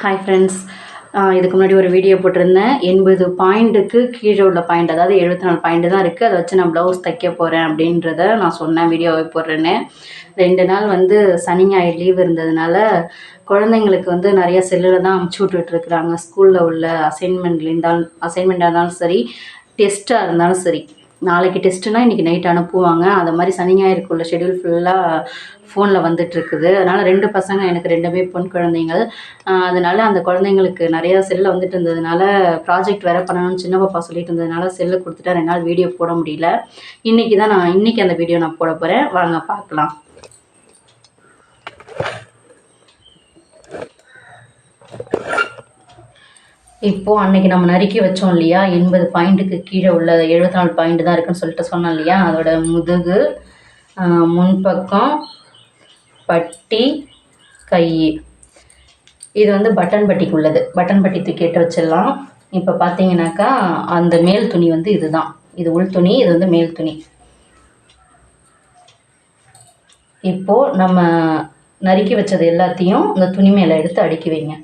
Hi friends இதுக்கு முன்னாடி ஒரு வீடியோ போட்டிருந்தேன். எண்பது பாயிண்ட்டுக்கு கீழே உள்ள பாயிண்ட் அதாவது எழுபத்தி நாலு பாயிண்ட் தான் இருக்குது அதை வச்சு நான் ப்ளவுஸ் தைக்க போகிறேன் அப்படின்றத நான் சொன்னேன் வீடியோவை போடுறேன்னு ரெண்டு நாள் வந்து சனி ஞாயிறு லீவ் இருந்ததுனால குழந்தைங்களுக்கு வந்து நிறைய செல்லில் தான் அமுச்சு விட்டுட்ருக்குறாங்க ஸ்கூலில் உள்ள அசைன்மெண்ட்லேருந்தாலும் அசைன்மெண்ட்டாக இருந்தாலும் சரி டெஸ்ட்டாக இருந்தாலும் சரி. நாளைக்கு டெஸ்ட்டுனா இன்றைக்கி நைட் அனுப்புவாங்க. அந்த மாதிரி சனி ஞாயிறுக்குள்ள ஷெடியூல் ஃபுல்லாக ஃபோனில் வந்துட்டுருக்குது. அதனால் ரெண்டு பசங்க எனக்கு ரெண்டுமே பொன் குழந்தைங்கள் அதனால் அந்த குழந்தைங்களுக்கு நிறையா செல்லில் வந்துட்டு இருந்ததுனால ப்ராஜெக்ட் வேறு பண்ணணும்னு சின்ன பாப்பா சொல்லிட்டு இருந்ததுனால செல்லு கொடுத்துட்டா ரெண்டு நாள் வீடியோ போட முடியல. இன்றைக்கி தான் நான் இன்றைக்கி அந்த வீடியோ நான் போட போகிறேன் வாங்க பார்க்கலாம். இப்போது அன்னைக்கு நம்ம நறுக்கி வச்சோம் இல்லையா? எண்பது பாயிண்ட்டுக்கு கீழே உள்ள எழுபத்தி நாலு பாயிண்ட் தான் இருக்குன்னு சொல்லிட்டு சொன்னோம் இல்லையா? அதோட முதுகு முன்பக்கம் பட்டி கை. இது வந்து பட்டன் பட்டிக்கு உள்ளது பட்டன் பட்டி தூக்கிட்டு வச்சிடலாம். இப்போ பார்த்தீங்கன்னாக்கா அந்த மேல் துணி வந்து இதுதான். இது உள் துணி இது வந்து மேல் துணி. இப்போது நம்ம நறுக்கி வச்சது எல்லாத்தையும் இந்த துணி மேலே எடுத்து அடுக்கி வைங்க.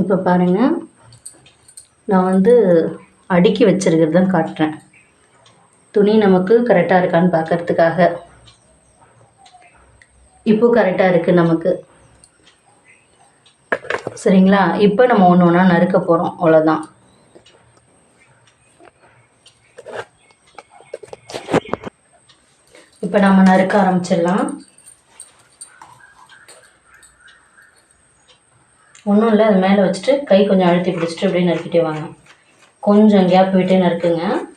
இப்போ பாருங்கள் நான் வந்து அடுக்கி வச்சிருக்கிறது தான் காட்டுறேன். துணி நமக்கு கரெக்டாக இருக்கான்னு பார்க்கறதுக்காக இப்போ கரெக்டாக இருக்குது நமக்கு. சரிங்களா? இப்போ நம்ம ஒன்று ஒன்றா நறுக்க போகிறோம் அவ்வளோதான் இப்போ நம்ம நறுக்க ஆரம்பிச்சிடலாம். ஒன்றும் இல்லை அது மேலே வச்சுட்டு கை கொஞ்சம் அழுத்தி பிடிச்சிட்டு அப்படியே நறுக்கிட்டே வாங்க. கொஞ்சம் கேப் விட்டே நறுக்குங்க.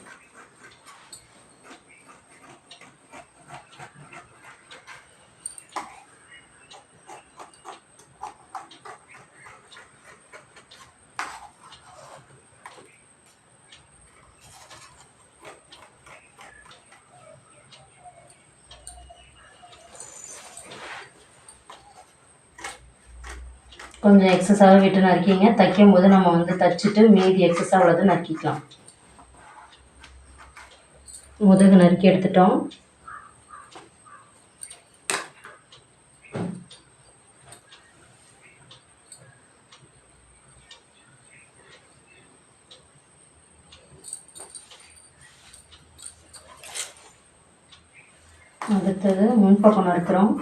கொஞ்சம் எக்ஸஸாக விட்டு நறுக்கிங்க. தைக்கும் போது நம்ம வந்து தச்சுட்டு மீதி எக்ஸஸாக உள்ளது நறுக்கிக்கலாம். முதுகு நறுக்கி எடுத்துட்டோம். அடுத்தது முன்பக்கம் நறுக்கிறோம்.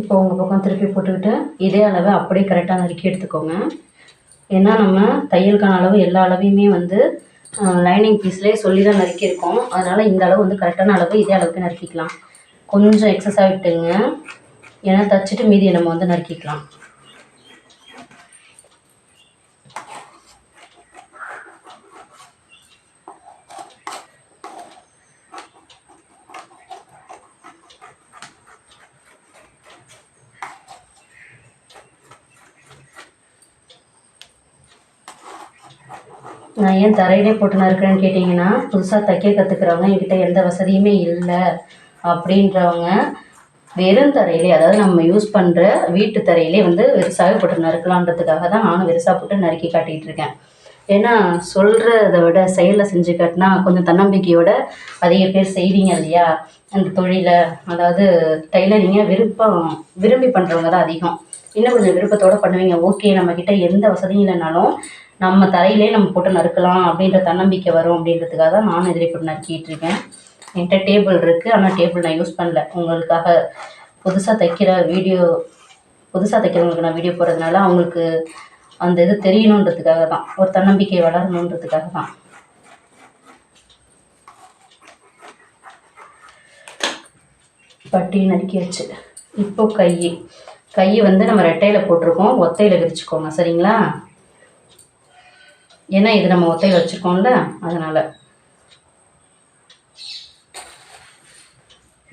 இப்போ உங்கள் பக்கம் திருப்பி போட்டுக்கிட்டு இதே அளவை அப்படியே கரெக்டாக நறுக்கி எடுத்துக்கோங்க. ஏன்னா நம்ம தையலுக்கான அளவு எல்லா அளவையுமே வந்து லைனிங் பீஸ்லேயே சொல்லி தான் நறுக்கியிருக்கோம். அதனால் இந்த அளவு வந்து கரெக்டான அளவு இதே அளவுக்கு நறுக்கிக்கலாம். கொஞ்சம் எக்ஸஸ் ஆகிட்டுங்க ஏன்னா தச்சுட்டு மீதியை நம்ம வந்து நறுக்கிக்கலாம். நான் ஏன் தரையிலே போட்டு நறுக்கிறேன்னு கேட்டிங்கன்னா புதுசாக தைக்க கற்றுக்கிறவங்க என்கிட்ட எந்த வசதியுமே இல்லை அப்படின்றவங்க வெறும் தரையிலே அதாவது நம்ம யூஸ் பண்ணுற வீட்டு தரையிலே வந்து வெறுசாக போட்டு நறுக்கலான்றதுக்காக தான் நானும் வெறுசாக போட்டு நறுக்கி காட்டிகிட்டு இருக்கேன். ஏன்னா சொல்கிறத விட செயலில் செஞ்சு காட்டினா கொஞ்சம் தன்னம்பிக்கையோட அதிக பேர் செய்வீங்க இல்லையா? அந்த தொழிலை அதாவது டைலரிங்கை விருப்பம் விரும்பி பண்ணுறவங்க தான் அதிகம். இன்னும் கொஞ்சம் விருப்பத்தோடு பண்ணுவீங்க ஓகே நம்மக்கிட்ட எந்த வசதியும் இல்லைனாலும் நம்ம தரையிலே நம்ம போட்டு நறுக்கலாம் அப்படின்ற தன்னம்பிக்கை வரும் அப்படின்றதுக்காக தான் நானும் இதில் போட்டு நறுக்கிட்டு இருக்கேன் என்கிட்ட டேபிள் இருக்குது ஆனால் டேபிள் நான் யூஸ் பண்ணல. உங்களுக்காக புதுசாக தைக்கிற வீடியோ புதுசாக தைக்கிறவங்களுக்கு நான் வீடியோ போடுறதுனால அவங்களுக்கு அந்த இது தெரியணுன்றதுக்காக தான். ஒரு தன்னம்பிக்கை வளரணுன்றதுக்காக தான். பட்டி நறுக்கியாச்சு. இப்போ கை. கை வந்து நம்ம ரெட்டையில் போட்டிருக்கோம். ஒத்தையில் விரிச்சுக்கோங்க. சரிங்களா? ஏன்னா இது நம்ம ஒத்தையில் வச்சுருக்கோம்ல அதனால்.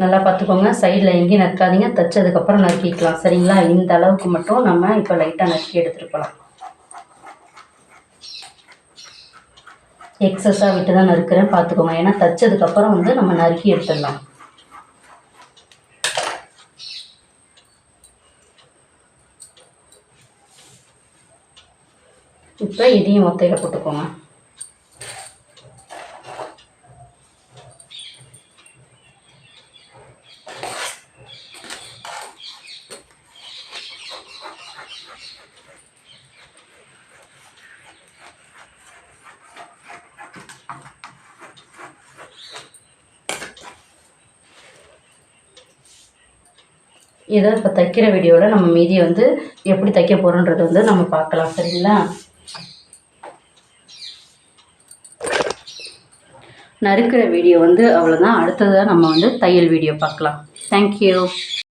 நல்லா பார்த்துக்கோங்க. சைடில் எங்கேயும் நறுக்காதீங்க தைச்சதுக்கப்புறம் நறுக்கிக்கலாம். சரிங்களா? இந்த அளவுக்கு மட்டும் நம்ம இப்போ லைட்டாக நறுக்கி எடுத்துருக்கலாம் எக்ஸஸாக விட்டு தான் நறுக்கிறேன். பார்த்துக்கோங்க. ஏன்னா தைச்சதுக்கப்புறம் வந்து நம்ம நறுக்கி எடுத்துடலாம். இப்போ இதையும் ஒத்தையில் போட்டுக்கோங்க. இதை இப்போ தைக்கிற வீடியோவில் நம்ம மீதியை வந்து எப்படி தைக்க போகிறோன்றது வந்து நம்ம பார்க்கலாம் சரிங்களா? நறுக்கிற வீடியோ வந்து அவ்வளோதான் அடுத்ததாக நம்ம வந்து தையல் வீடியோ பார்க்கலாம். தேங்க்யூ